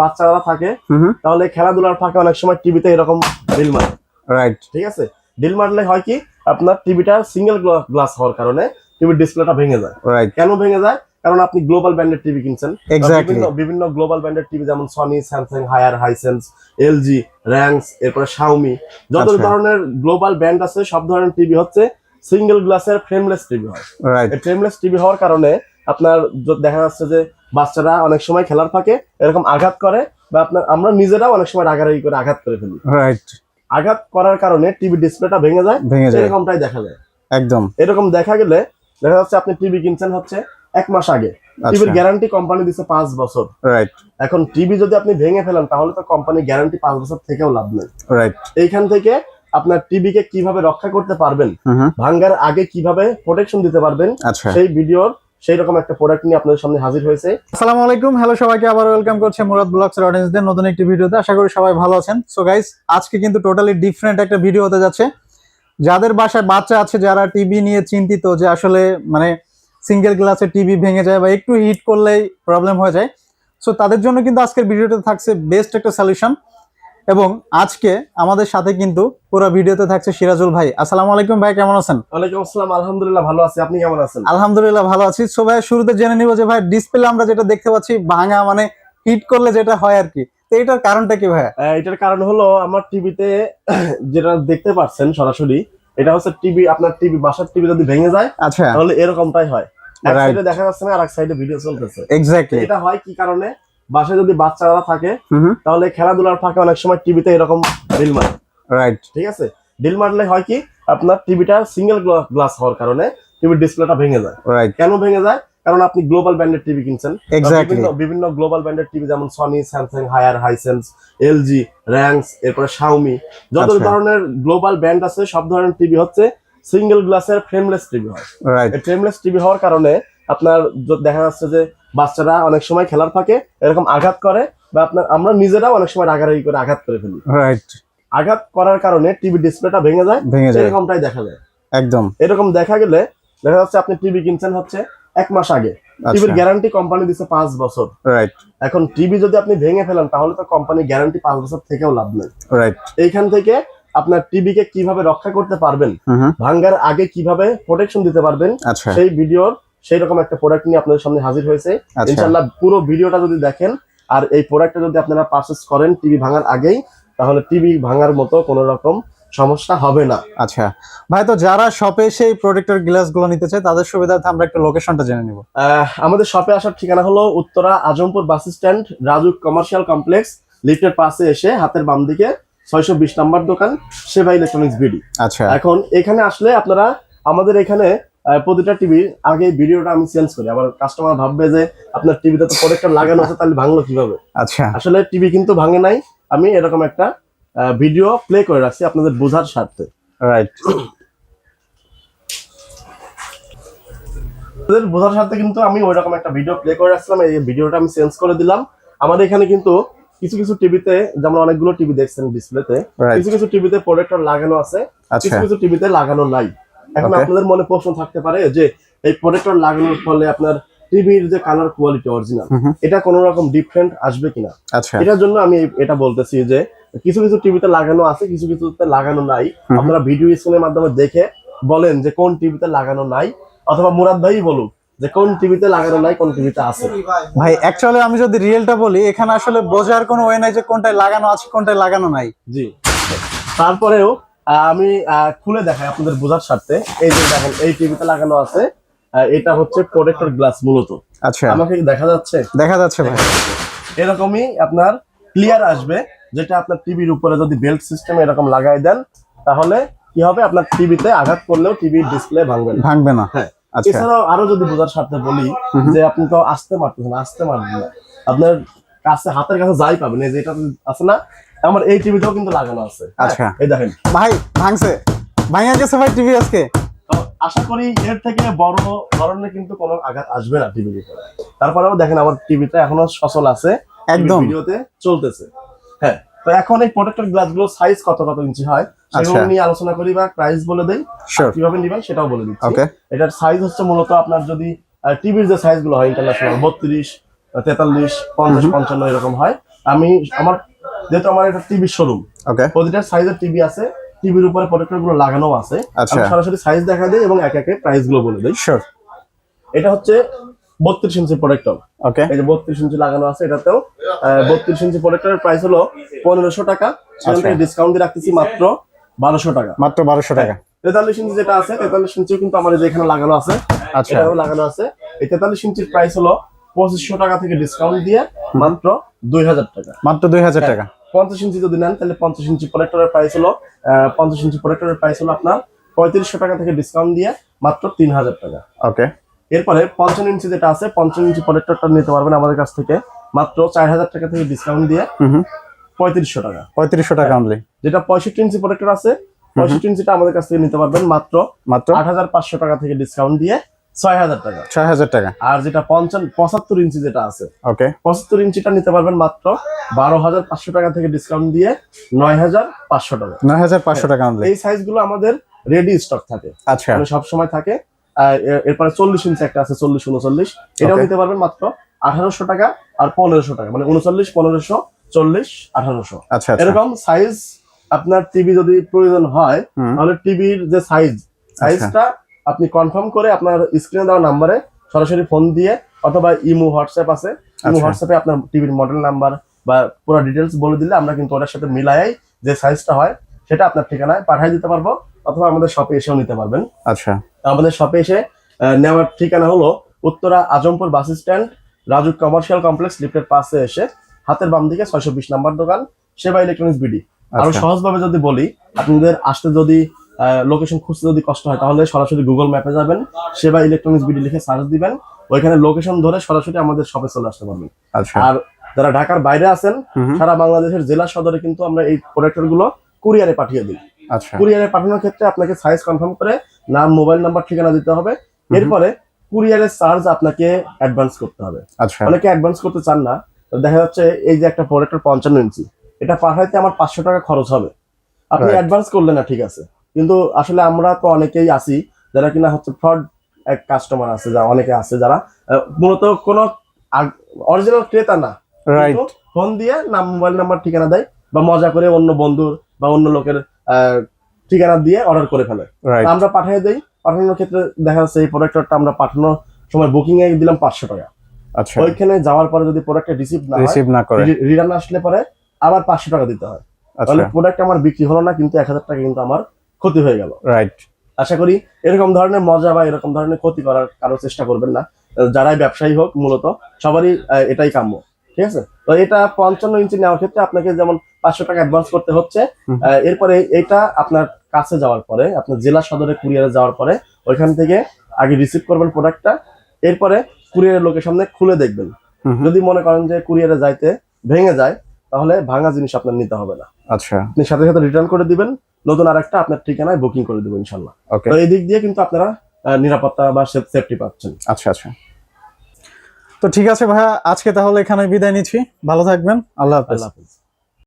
বাচ্চারা থাকে তাহলে খেলাধুলার ফাঁকে অনেক সময় টিভিতে এরকম ডিল মারে। রাইট ঠিক আছে? ডিল মারলে হয় কি আপনার টিভিটা সিঙ্গেল গ্লাস হওয়ার কারণে টিভির ডিসপ্লেটা ভেঙে যায়। রাইট কেন ভেঙে যায়? কারণ আপনি গ্লোবাল ব্র্যান্ডের টিভি কিনছেন. বিভিন্ন গ্লোবাল ব্র্যান্ডের টিভি যেমন Sony Samsung Haier Hisense LG ranks এরপরে শাওমি যত আচ্ছা। ধরনের গ্লোবাল ব্র্যান্ড আছে সব ধরনের টিভি হচ্ছে সিঙ্গেল গ্লাসের ফ্রেমলেস টিভি হয়। রাইট এই ফ্রেমলেস টিভি হওয়ার কারণে আপনার দেখা যাচ্ছে যে বাচ্চারা অনেক সময় খেলার ফাঁকে এরকম আঘাত করে বা আপনার আমরা নিজেরাও অনেক সময় রাগারাগি করে আঘাত করে ফেলি। রাইট আঘাত করার কারণে টিভি ডিসপ্লেটা ভেঙে যায় ভেঙে যায়। এরকমটাই দেখা যায়। একদম। এরকম দেখা গেলে দেখা যাচ্ছে আপনি টিভি কিনছেন হচ্ছে এক মাস আগে। টিভির আচ্ছা গ্যারান্টি কোম্পানি দিচ্ছে পাঁচ বছর। রাইট এখন টিভি যদি আপনি ভেঙে ফেলেন তাহলে তো কোম্পানি গ্যারান্টি পাঁচ বছর থেকেও লাভ নেই। রাইট এইখান থেকে আপনার টিভিকে কীভাবে রক্ষা করতে পারবেন ভাঙ্গার আগে কীভাবে প্রোটেকশন দিতে পারবেন আচ্ছা। সেই ভিডিওর সেই রকম একটা প্রোডাক্ট নিয়ে আপনাদের সামনে হাজির হয়েছে। আসসালামু আলাইকুম হ্যালো সবাইকে আবার ওয়েলকাম করছে মুরাদ ব্লগস অডিয়েন্সদের নতুন একটি ভিডিওতে। আশা করি সবাই ভালো আছেন। সো গাইস আজকে কিন্তু টোটালি ডিফারেন্ট একটা ভিডিও হতে যাচ্ছে। যাদের বাসায় বাচ্চা আছে, যারা টিভি নিয়ে চিন্তিত যে আসলে মানে সিঙ্গেল গ্লাসে টিভি ভেঙে যায় বা একটু হিট করলেই প্রবলেম হয়ে যায়। সো তাদের জন্য কিন্তু আজকের ভিডিওতে থাকছে বেস্ট একটা সলিউশন এবং আজকে আমাদের সাথে কিন্তু পুরো ভিডিওতে থাকছে সিরাজুল ভাই। আসসালামু আলাইকুম ভাই কেমন আছেন? ওয়ালাইকুম আসসালাম আলহামদুলিল্লাহ ভালো আছি। আপনি কেমন আছেন? আলহামদুলিল্লাহ ভালো আছি। সো ভাই শুরুতে জেনে নিব যে ভাই ডিসপ্লে আমরা যেটা দেখতে পাচ্ছি ভাঙা মানে হিট করলে যেটা হয় আর কি। তো এটার কারণটা কি ভাই? এটার কারণ হলো আমার টিভিতে যেটা দেখতে পাচ্ছেন সরাসরি এটা হচ্ছে টিভি আপনার টিভি বাসার টিভি যদি ভেঙে যায় আচ্ছা। তাহলে এরকমটাই হয়। এক Right. সাইডে দেখা যাচ্ছে না আর এক সাইডে ভিডিও চলতেছে। এক্স্যাক্টলি এটা হয় কি কারণে? বাসায় যদি বাচ্চারা থাকে তাহলে খেলাধুলার ফাঁকে অনেক সময় টিভিতে এরকম ডিল মারে। রাইট ঠিক আছে? ডিল মারলে হয় কি আপনার টিভিটা সিঙ্গেল গ্লাস হওয়ার কারণে টিভির ডিসপ্লেটা ভেঙে যায়। রাইট কেন ভেঙে যায়? কারণ আপনি গ্লোবাল ব্র্যান্ডের টিভি কিনছেন। বিভিন্ন গ্লোবাল ব্র্যান্ডের টিভি যেমন Sony Samsung Haier Hisense LG ranks এরপরে শাওমি যত আচ্ছা। ধরনের গ্লোবাল ব্র্যান্ড আছে সব ধরনের টিভি হচ্ছে সিঙ্গেল গ্লাসের ফ্রেমলেস টিভি হয়। ফ্রেমলেস টিভি হওয়ার কারণে আপনার দেখা যাচ্ছে যে বাচ্চারা অনেক সময় খেলার ফাঁকে এরকম আঘাত করে বা আপনার আমরা নিজেরাও অনেক সময় রাগারাগি করে আঘাত করে ফেলি। রাইট আঘাত করার কারণে টিভি ডিসপ্লেটা ভেঙে যায় ভেঙে যায়। এরকমটাই দেখা যায়। একদম। এরকম দেখা গেলে দেখা যাচ্ছে আপনি টিভি কিনছেন হচ্ছে এক মাস আগে। টিভির আচ্ছা গ্যারান্টি কোম্পানি দিচ্ছে পাঁচ বছর। রাইট এখন টিভি যদি আপনি ভেঙে ফেলেন তাহলে তো কোম্পানি গ্যারান্টি পাঁচ বছর থেকেও লাভ নেই। রাইট এইখান থেকে আপনার টিভিকে কীভাবে রক্ষা করতে পারবেন ভাঙ্গার আগে কীভাবে প্রোটেকশন দিতে পারবেন আচ্ছা। সেই ভিডিওর সেই রকম একটা প্রোডাক্ট নিয়ে আপনাদের সামনে হাজির হয়েছে। আচ্ছা। ইনশাল্লাহ পুরো ভিডিওটা যদি দেখেন আর এই প্রোডাক্টটা যদি আপনারা পারচেস করেন টিভি ভাঙার আগেই তাহলে টিভি ভাঙার মতো কোনো রকম সমস্যা হবে না। আচ্ছা। ভাই তো যারা শপে সেই প্রোডাক্টের গ্লাসগুলো নিতে চায় তাদের সুবিধার্থে আমরা একটা লোকেশনটা জেনে নিব। আমাদের শপে আসার ঠিকানা হলো Uttara Azampur bus stand Raju commercial complex লিফটের পাশে এসে হাতের বাম দিকে ছয়শো বিশ নাম্বার দোকান সেবা ইলেকট্রনিক্স বিডি আচ্ছা। এখন এখানে আসলে আপনারা আমাদের এখানে প্রতিটা টিভি আগে ভিডিওটা আমি চেঞ্জ করি। আবার কাস্টমার ভাববে যে আপনার টিভিতে তো প্রোডাক্টটা লাগানো আছে তাহলে ভাঙলো কীভাবে? আচ্ছা। আসলে টিভি কিন্তু ভাঙে নাই। আমি এরকম একটা ভিডিও প্লে করে রাখছি আপনাদের বোঝার স্বার্থে। রাইট আপনাদের বোঝার স্বার্থে কিন্তু আমি ওইরকম একটা ভিডিও প্লে করে রাখছিলাম। এই ভিডিওটা আমি চেঞ্জ করে দিলাম। আমাদের এখানে কিন্তু কিছু কিছু টিভিতে যেমন অনেকগুলো টিভি দেখছেন ডিসপ্লেতে কিছু কিছু টিভিতে প্রোডাক্টর লাগানো আছে কিছু আচ্ছা। কিছু টিভিতে লাগানো নাই। এখন আপনাদের মনে প্রশ্ন থাকতে পারে যে এই প্রোডাক্টর লাগানোর ফলে আপনার টিভির যে কালার কোয়ালিটি অরিজিনাল এটা কোনো রকম ডিফারেন্ট আসবে কিনা? আচ্ছা। এটার জন্য আমি এটা বলতেছি যে কিছু কিছু টিভিতে লাগানো আছে কিছু কিছুতে লাগানো নাই। আপনারা ভিডিও স্ক্রিনের মাধ্যমে দেখে বলেন যে কোন টিভিতে লাগানো নাই অথবা মুরাদ ভাই বলুক যে কোন টিভিতে লাগানো নাই কোন টিভিতে আছে। ভাই অ্যাকচুয়ালি আমি যদি রিয়েলটা বলি এখানে আসলে বোঝার কোনো ওয়ে নাই যে কোনটায় লাগানো আছে কোনটায় লাগানো নাই। জি। তারপরেও আমি খুলে দেখাই আপনাদের বোঝার স্বার্থে। এই যে দেখেন এই টিভিতে লাগানো আছে। এটা হচ্ছে প্রোটেক্টর গ্লাস মূলত। আচ্ছা। আমাকে দেখা যাচ্ছে? দেখা যাচ্ছে ভাই। এরকমই আপনার ক্লিয়ার আসবে যেটা আপনার টিভির উপরে যদি বেল্ট সিস্টেম এরকম লাগাই দেন তাহলে কি হবে? আপনার টিভিতে আঘাত করলেও টিভির ডিসপ্লে ভাঙবে না। ভাঙবে না। হ্যাঁ। আচ্ছা। এছাড়াও আরও যদি বোঝার স্বার্থে বলি। যে আপনি তো আসতে পারতেছেন আসতে পারবেন না। আপনার কাছে হাতের কাছে যাই পাবেন এই যে এটা আছে না আমার এই টিভিতেও কিন্তু লাগানো আছে। হ্যাঁ, আচ্ছা। এই দেখেন। ভাই ভাঙছে। ভাঙা গেছে ভাই টিভি আজকে। তো আশা করি এর থেকে বড় ধরনের কিন্তু কোনো আঘাত আসবে না টিভির উপরে। তারপরেও দেখেন আমার টিভিটা এখনও সচল আছে। একদম। ভিডিওতে চলতেছে। হ্যাঁ তো এখন এই প্রোটেক্টর গ্লাসগুলো সাইজ কত কত ইঞ্চি হয় সেগুলো আচ্ছা। নিয়ে আলোচনা করি বা প্রাইস বলে দেই। কীভাবে নিবেন সেটাও বলে দিচ্ছি। ওকে এটার সাইজ হচ্ছে মূলত আপনার যদি টিভির যে সাইজগুলো হয় ইন্টারন্যাশনাল বত্রিশ তেতাল্লিশ পঞ্চাশ পঞ্চান্ন এরকম হয়। আমি আমার যেহেতু আমার এটা টিভি শোরুম ওকে প্রতিটা সাইজের টিভি আছে টিভির উপরে প্রোডাক্টরগুলো লাগানো আছে। আচ্ছা। আমি সরাসরি সাইজ দেখা দিই এবং একে একে প্রাইসগুলো বলে দিই। শিওর এটা হচ্ছে বত্রিশ ইঞ্চি প্রোডাক্টর ওকে এই যে বত্রিশ ইঞ্চি লাগানো আছে এটাতেও বত্রিশ ইঞ্চি প্রোডাক্টরের প্রাইস হলো পনেরোশো টাকা। সেখান। থেকে ডিসকাউন্ট দিয়ে রাখতেছি মাত্র বারোশো টাকা। মাত্র বারোশো টাকা। তেতাল্লিশ ইঞ্চি যেটা আছে তেতাল্লিশ ইঞ্চিও কিন্তু আমার এখানে লাগানো আছে আচ্ছা। এটাও লাগানো আছে। এই তেতাল্লিশ ইঞ্চির প্রাইস হলো পঁচিশশো টাকা থেকে ডিসকাউন্ট দিয়ে মাত্র দুই হাজার টাকা। মাত্র দুই হাজার টাকা। পঞ্চাশ ইঞ্চি যদি নেন তাহলে পঞ্চাশ ইঞ্চি প্রোডাক্টরের প্রাইস হলো পঞ্চাশ ইঞ্চি প্রোডাক্টরের প্রাইস হলো আপনার পঁয়ত্রিশশো টাকা থেকে ডিসকাউন্ট দিয়ে মাত্র তিন হাজার টাকা। ওকে। এরপরে পঞ্চান্ন ইঞ্চি যেটা আছে পঞ্চান্ন ইঞ্চি প্রোডাক্টরটা নিতে পারবেন আমাদের কাছ থেকে মাত্র চার হাজার টাকা থেকে ডিসকাউন্ট দিয়ে পঁয়ত্রিশশো টাকা। পঁয়ত্রিশশো টাকা অনলি যেটা পঁয়ষট্টি ইঞ্চি প্রোডাক্টর আছে পঁয়ষট্টি ইঞ্চিটা আমাদের কাছ থেকে নিতে পারবেন মাত্র মাত্র? আট হাজার পাঁচশো টাকা থেকে ডিসকাউন্ট দিয়ে ছয় হাজার টাকা। ছয় হাজার টাকা। আর যেটা পঞ্চান্ন পঁচাত্তর ইঞ্চি যেটা আছে ওকে পঁচাত্তর ইঞ্চিটা নিতে পারবেন মাত্র বারো হাজার পাঁচশো টাকা থেকে ডিসকাউন্ট দিয়ে নয় হাজার পাঁচশো টাকা। নয় হাজার পাঁচশো টাকা এই সাইজগুলো আমাদের রেডি স্টক থাকে। আচ্ছা। মানে সব সময় থাকে এরপরে চল্লিশ ইঞ্চি একটা আছে চল্লিশ উনচল্লিশ। এটাও নিতে পারবেন মাত্র আঠারোশো টাকা আর পনেরোশো টাকা। মানে উনচল্লিশ পনেরোশো চল্লিশ আঠারোশো। আচ্ছা আচ্ছা। এরকম সাইজ আপনার টিভি যদি প্রয়োজন হয় তাহলে টিভির যে সাইজ সাইজটা আপনি কনফার্ম করে আপনার স্ক্রিনে দেওয়া নাম্বারে সরাসরি ফোন দিয়ে অথবা ইমো হোয়াটসঅ্যাপ আছে ইমো আচ্ছা। হোয়াটসঅ্যাপে আপনার টিভির মডেল নাম্বার বা পুরো ডিটেলস বলে দিলে আমরা কিন্তু ওটার সাথে মিলাই যে সাইজটা হয় সেটা আপনার ঠিকানায় পাঠিয়ে দিতে পারব অথবা আমাদের শপে এসেও নিতে পারবেন আচ্ছা আমাদের শপে এসে নেওয়ার ঠিকানা হলো Uttara Azampur bus stand Raju commercial complex লিফটের পাশে এসে হাতের বাম দিকে ছয়শো বিশ নাম্বার দোকান সেবা ইলেকট্রনিক্স বিডি আরও আচ্ছা। সহজভাবে যদি বলি আপনাদের আসতে যদি লোকেশন খুঁজতে যদি কষ্ট হয় তাহলে সরাসরি গুগল ম্যাপে যাবেন সেবা ইলেকট্রনিক্স বিডি লিখে সার্চ দিবেন ওইখানে লোকেশন ধরে সরাসরি আমাদের শপে চলে আসতে পারবেন। আচ্ছা। আর যারা ঢাকার বাইরে আছেন। সারা বাংলাদেশের জেলা সদরে কিন্তু আমরা এই প্রোডাক্টরগুলো কুরিয়ারে পাঠিয়ে দিই। আচ্ছা। কুরিয়ারে পাঠানোর ক্ষেত্রে আপনাকে সাইজ কনফার্ম করে নাম মোবাইল নাম্বার ঠিকানা দিতে হবে। এরপরে কুরিয়ারের চার্জ আপনাকে অ্যাডভান্স করতে হবে। আচ্ছা। অনেকে অ্যাডভান্স করতে চান না দেখা যাচ্ছে এই যে একটা প্রোডাক্টের পঞ্চান্ন ইঞ্চি এটা পাঠাইতে আমার পাঁচশো টাকা খরচ হবে। আপনি. অ্যাডভান্স করলেন না ঠিক আছে। কিন্তু আসলে আমরা তো অনেকেই আছি যারা কিনা হচ্ছে ফ্রড এক কাস্টমার আছে যা অনেকে আছে যারা মূলত কোনো অরিজিনাল ক্রেতা না। রাইট ফোন দিয়ে নাম মোবাইল নাম্বার ঠিকানা দেয় বা মজা করে অন্য বন্ধুর বা অন্য লোকের ঠিকানা দিয়ে অর্ডার করে ফেলে। আমরা পাঠিয়ে দেই। পাঠানোর ক্ষেত্রে দেখা যাচ্ছে এই প্রোডাক্টটা আমরা পাঠানোর সময় বুকিং এ দিলাম পাঁচশো টাকা। আচ্ছা। ওইখানে যাওয়ার পরে যদি প্রোডাক্টটা রিসিভ না হয় রিসিভ না করে। রিটার্ন আসলে পরে আবার পাঁচশো টাকা দিতে হয়। তাহলে আচ্ছা প্রোডাক্ট আমার বিক্রি হলো না কিন্তু এক হাজার টাকা কিন্তু আমার ক্ষতি হয়ে গেল। রাইট আশা করি এরকম ধরনের মজা বা এরকম ধরনের ক্ষতি করার কারও চেষ্টা করবেন না। যারাই ব্যবসায়ী হোক মূলত সবারই এটাই কাম্য। ঠিক আছে? তো এটা পঞ্চান্ন ইঞ্চি নেওয়ার ক্ষেত্রে আপনাকে যেমন পাঁচশো টাকা অ্যাডভান্স করতে হচ্ছে এরপরে এটা আপনার কাছে যাওয়ার পরে আপনার জেলা সদরে কুরিয়ারে যাওয়ার পরে ওইখান থেকে আগে রিসিভ করবেন প্রোডাক্টটা এরপরে কুরিয়ারের লোকের সামনে খুলে দেখবেন। যদি মনে করেন যে কুরিয়ারে যাইতে ভেঙে যায় তাহলে ভাঙা জিনিস আপনার নিতে হবে না। আচ্ছা। আপনি সাথে সাথে রিটার্ন করে দিবেন নতুন আর একটা আপনার ঠিকানায় বুকিং করে দেবেন ইনশাল্লাহ। তো এই দিক দিয়ে কিন্তু আপনারা নিরাপত্তা বা সেফটি পাচ্ছেন। আচ্ছা আচ্ছা। তো ঠিক আছে ভাইয়া আজকে তাহলে এখানে বিদায় নিচ্ছি। ভালো থাকবেন। আল্লাহ হাফেজ। আল্লাহ হাফিজ।